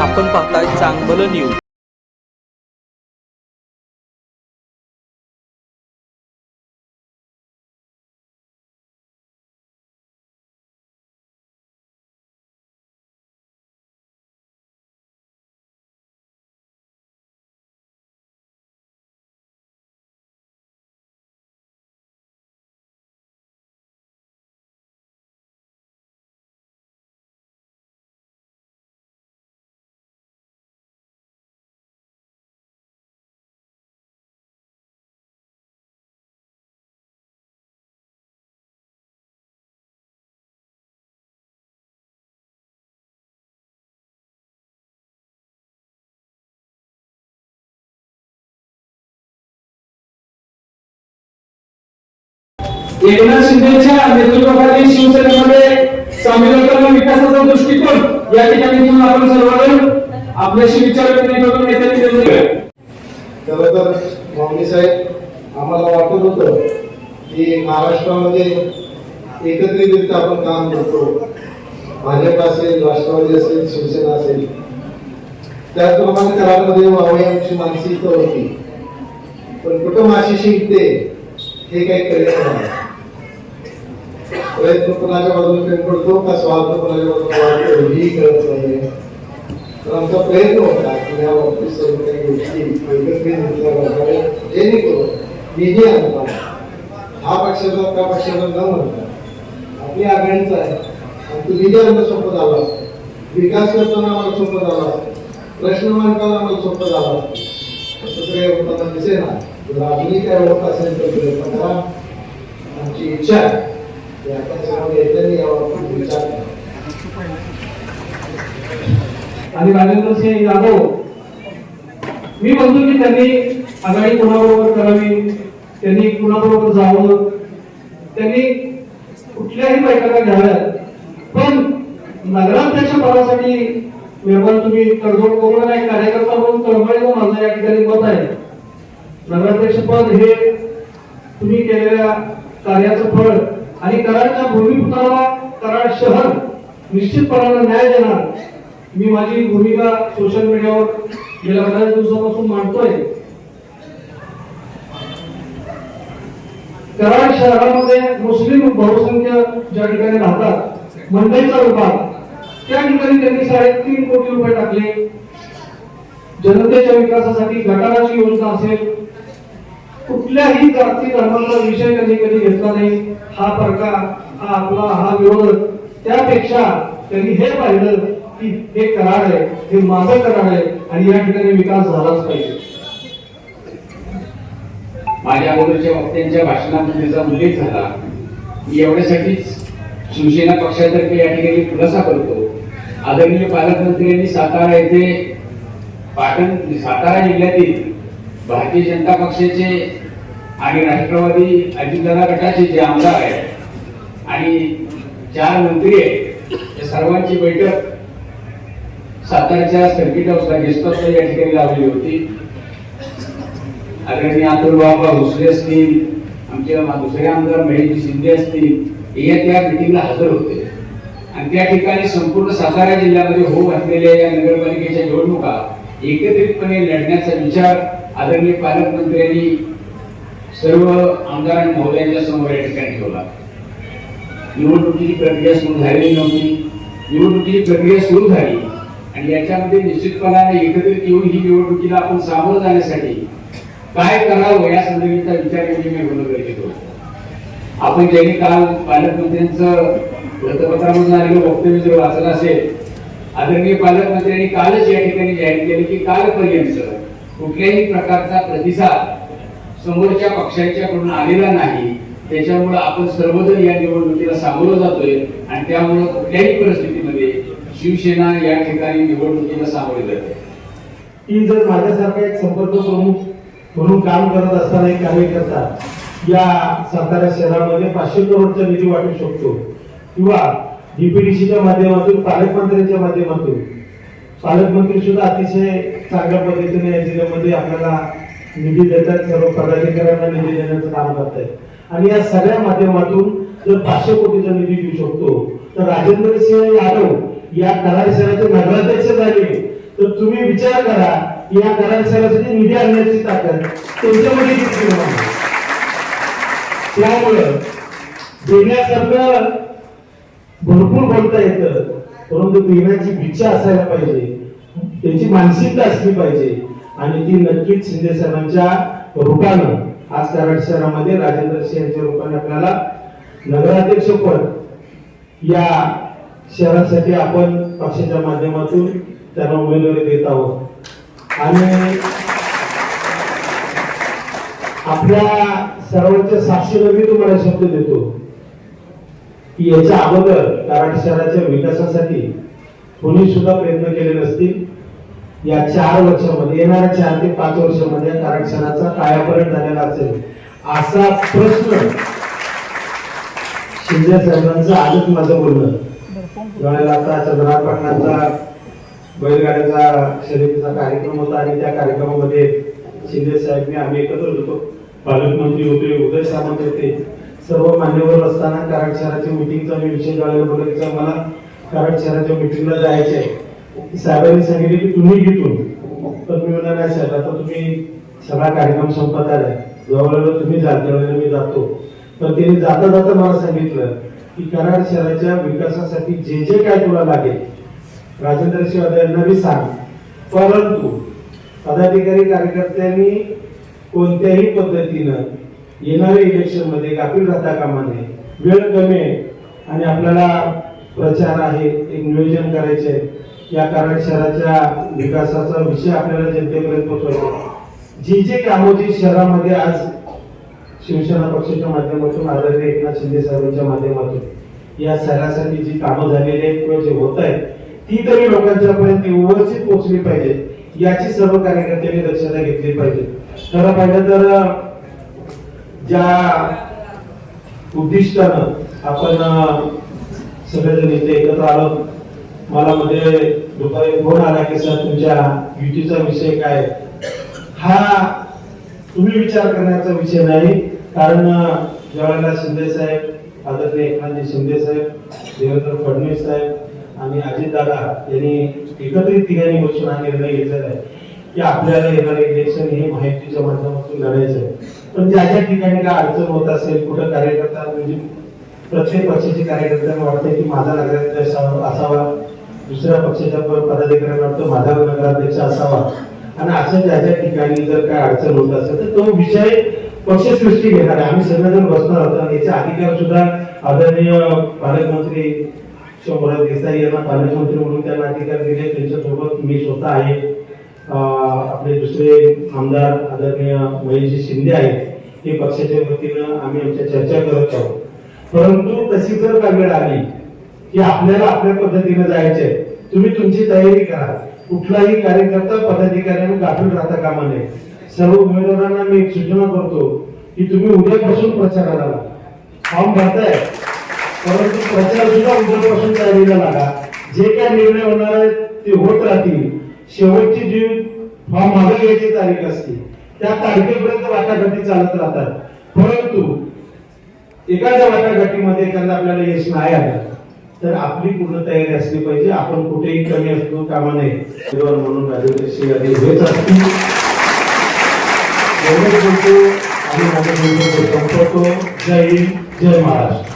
आपण पाहताय चांगलं न्यूज एकनाथ शिंदेच्या नेतृत्वाखाली शिवसेनेमध्ये सामील विकासाचा दृष्टिकोन या ठिकाणी घेऊन आपण सर्वांना आपल्याशी विचार करून तर माऊली साहेब आम्हाला वाटत होतं की महाराष्ट्रामध्ये एकत्रितरित्या आपण काम करतो. भाजप असेल राष्ट्रवादी असेल शिवसेना असेल. त्याचप्रमाणे कराडमध्ये व्हावी आमची मानसिकता होती. पण कुठं माशी शिकते हे काही कळत नाही. प्रयत्न कोणाच्या बाजूने कमी पडतो का स्वार्थ कोणाच्या बाजूने वाढतो ही कळत नाहीये. तर आमचा प्रयत्न होता की या बाबतीत सर्व काही गोष्टी एकत्रित घेतल्या पाहिजे जेणेकरून निधी आणता हा पक्षाचा त्या पक्षाचा न म्हणता आपली आघाडीचा आहे. आणि तो निधी आणणं सोपं झाला विकास करताना आम्हाला सोपं झाला प्रश्न मांडताना आम्हाला सोपं झाला तसं काही होताना दिसेना. जर अजूनही काय होत असेल तर प्रयत्न करा. आमची इच्छा आहे. आणि राजेंद्र सिंह यादव मी म्हणतो की त्यांनी आघाडी कुणाबरोबर करावी त्यांनी कुणाबरोबर जावं त्यांनी कुठल्याही बैठका घ्याव्यात पण नगराध्यक्ष पदासाठी निर्माण तुम्ही तडजोड करू नका कार्यकर्ता म्हणून तळमळीचं माझं या ठिकाणी मत आहे. नगराध्यक्ष पद हे तुम्ही केलेल्या कार्याचं फळ आणि कराडच्या भूमिपुत्राला कराड शहर निश्चितपणानं न्याय देणार. मी माझी भूमिका सोशल मीडियावर गेल्या बऱ्याच दिवसापासून मांडतोय. कराड शहरामध्ये मुस्लिम बहुसंख्य ज्या ठिकाणी राहतात मंडईचा विभाग त्या ठिकाणी त्यांनी साडेतीन कोटी रुपये टाकले. जनतेच्या विकासासाठी गटाराची योजना असेल कुठल्याही जाती धर्माचा विषय त्यांनी कधी घेतला नाही. हा प्रकार हा आपला हा विरोध त्यापेक्षा त्यांनी हे पाहिलं की हे कराड आहे हे माझं करार आहे आणि या ठिकाणी विकास झालाच पाहिजे. माझ्या अगोदरच्या वक्त्यांच्या भाषणामध्ये त्याचा उल्लेख झाला मी एवढ्यासाठीच शिवसेना पक्षातर्फे या ठिकाणी खुलासा करतो. आदरणीय पालकमंत्र्यांनी सातारा येथे पाटण सातारा जिल्ह्यातील भारतीय जनता पक्षाचे आणि राष्ट्रवादी अजितदादा गटाचे जे आमदार आहेत आणि चार मंत्री आहेत या सर्वांची बैठक सातारच्या सर्किट हाऊसला गेस्ट हाऊसला या ठिकाणी लावली होती. आदरणीय अतुल बाबा भोसले असतील आमचे दुसरे आमदार महेशजी शिंदे असतील हे त्या मिटिंगला हजर होते. आणि त्या ठिकाणी संपूर्ण सातारा जिल्ह्यामध्ये होऊ घातलेल्या या नगरपालिकेच्या निवडणुका एकत्रितपणे लढण्याचा विचार आदरणीय पालकमंत्र्यांनी सर्व आमदार आणि महोदयांच्या समोर या ठिकाणी ठेवला. निवडणुकीची प्रक्रिया सुरू झालेली नव्हती. निवडणुकीची प्रक्रिया सुरू झाली. आणि याच्यामध्ये निश्चितपणाने एकत्रित येऊन ही निवडणुकीला आपण सामोरं जाण्यासाठी काय करावं या संदर्भाचा विचार विनिमय होणं गरजेचं होतं. आपण ज्यांनी काल पालकमंत्र्यांचं वृत्तपत्रामधून आलेलं वक्तव्य जर वाचलं असेल आदरणीय पालकमंत्र्यांनी कालच या ठिकाणी जाहीर केले की कालपर्यंत कुठल्याही प्रकारचा प्रतिसाद समोरच्या पक्षाच्याकडून आलेला नाही. त्याच्यामुळे आपण सर्वजण या निवडणुकीला सामोरं जातोय आणि त्यामुळे कुठल्याही परिस्थितीमध्ये शिवसेना या ठिकाणी निवडणुकीला सामोरे जाते. ती जर माझ्यासारखा एक संपर्क प्रमुख म्हणून काम करत असताना एक कार्यकर्ता या सातारा शहरामध्ये पाचशे करोडचा निधी वाटू शकतो किंवा डीपीडीसीच्या माध्यमातून पालकमंत्र्यांच्या माध्यमातून. पालकमंत्री सुद्धा अतिशय चांगल्या पद्धतीने या जिल्ह्यामध्ये आपल्याला निधी देतात सर्व पदाधिकाऱ्यांना निधी देण्याचं काम करतायत. आणि या सगळ्या माध्यमातून जर पाचशे कोटीचा निधी देऊ शकतो तर राजेंद्र सिंह यादव या कराड शहराचे नगराध्यक्ष झाले. तर तुम्ही विचार करा या कराड शहरासाठी निधी आणण्याची ताकद त्यांच्यामध्ये किती त्यामुळं देण्यासारखं भरपूर बोलता येतं परंतु देण्याची इच्छा असायला पाहिजे. त्याची मानसिकता असली पाहिजे. आणि ती नक्कीच शिंदे साहेबांच्या रूपानं आज कराड शहरामध्ये राजेंद्र सिंह यांच्या रूपाने आपल्याला नगराध्यक्ष पद या शहरासाठी आपण पक्षाच्या माध्यमातून त्यांना उमेदवारी देत आहोत. आणि आपल्या सर्वांच्या साक्षीनं मी तुम्हाला शब्द देतो की याच्या अगोदर कराड शहराच्या विकासासाठी कोणी सुद्धा प्रयत्न केले नसतील. या चार वर्षामध्ये येणाऱ्या चार ते पाच वर्षामध्ये आरक्षणाचा कायापर्यंत झालेला असेल. असा प्रश्न शिंदे साहेबांचं आजच माझं बोलणं. ज्यावेळेला आता चंद्रनाथ पाटणांचा बैलगाड्याचा शर्यतीचा कार्यक्रम होता आणि त्या कार्यक्रमामध्ये शिंदे साहेबने आम्ही एकत्र होतो. पालकमंत्री होते उदय सामंत होते. सर्व मान्यवर असताना कराड शहराच्या मिटिंगचा मी विषय ज्यावेळेला बोलायचा मला कराड शहराच्या मिटिंगला जायचे आहे. साहेबांनी सांगितले की तुम्ही घेतून तर मी म्हणलं नाही साहेब आता तुम्ही सगळा कार्यक्रम संपत आलाय ज्यावेळेला तुम्ही जाल त्यावेळेला मी जातो. तर त्यांनी जाता जाता मला सांगितलं की कराड शहराच्या विकासासाठी जे जे काय तुला लागेल राजेंद्र शिवाय यांना मी सांग. परंतु पदाधिकारी कार्यकर्त्यांनी कोणत्याही पद्धतीनं येणाऱ्या इलेक्शनमध्ये गाफील राहता कामा नये. वेळ कमी आहे आणि आपल्याला प्रचार आहे एक नियोजन करायचे आहे. या कारण शहराच्या विकासाचा विषय आपल्याला जनतेपर्यंत पोहोचवायचा जी जे कामं जी शहरामध्ये आज शिवसेना पक्षाच्या माध्यमातून आदरणीय एकनाथ शिंदे साहेबांच्या माध्यमातून या शहरासाठी जी कामं झालेली आहेत किंवा जे होत आहेत ती तरी लोकांच्या पर्यंत व्यवस्थित पोहोचली पाहिजे याची सर्व कार्यकर्त्यांनी दक्षता घेतली पाहिजे खरं पाहिलं तर ज्या उद्दिष्टानं आपण सगळेजण इथे एकत्र आलो मला मध्ये म्हणजे दुपारी फोन आला की सर तुमच्या युतीचा विषय काय हा तुम्ही विचार करण्याचा विषय नाही. कारण जवाहरलाल शिंदे साहेब आदरणीय एकनाथजी शिंदे साहेब देवेंद्र फडणवीस साहेब आणि अजितदादा यांनी एकत्रित तिघांनी बसून हा निर्णय घेतलेला आहे की आपल्याला येणारे इलेक्शन हे माहितीच्या माध्यमातून लढायचं आहे. पण ज्या ज्या ठिकाणी काय अडचण होत असेल कुठं कार्यकर्ता म्हणजे प्रत्येक पक्षाचे कार्यकर्त्यांना वाटते की माझा नगराध्यक्ष असावा. दुसऱ्या पक्षाच्या पदाधिकाऱ्यांना वाटतं माझा नगराध्यक्ष असावा. आणि असं त्याच्या ठिकाणी जर काय अडचण होत असेल तर तो विषय पक्षसृष्टी घेणार आहे. आम्ही सगळेजण बसणार आहोत आणि याचे अधिकार सुद्धा आदरणीय पालकमंत्री शंभरराव देसाई यांना पालकमंत्री म्हणून त्यांना अधिकार दिले. त्यांच्यासोबत मी स्वतः आहे. आपले दुसरे आमदार आदरणीय महेशजी शिंदे आहेत. हे पक्षाच्या वतीनं आम्ही आमच्या चर्चा करत आहोत. परंतु तशी जर का वेळ आली की आपल्याला आपल्या पद्धतीने जायचे तुम्ही तुमची तयारी करा. कुठलाही कार्यकर्ता पदाधिकाऱ्यांना गाठून राहता कामा नये. सर्व उमेदवारांना मी एक सूचना करतो की तुम्ही उद्यापासून प्रचाराला लागा. फॉर्म भरताय परंतु प्रचार सुद्धा उद्यापासून तयारीला लागा. जे काय निर्णय होणार आहेत ते होत राहतील. शेवटची जी फॉर्म मागे घ्यायची तारीख असते त्या तारखेपर्यंत वाटाघाटी चालत राहतात. परंतु एखाद्या वाटाघाटीमध्ये एखादा आपल्याला यश नाही आलं. तर आपली पूर्ण तयारी असली पाहिजे. आपण कुठेही कमी असलो कामा नये म्हणून सिंह आधी हेच बोलतो. आणि माझं बोलतो संपवतो जय हिंद जय महाराष्ट्र.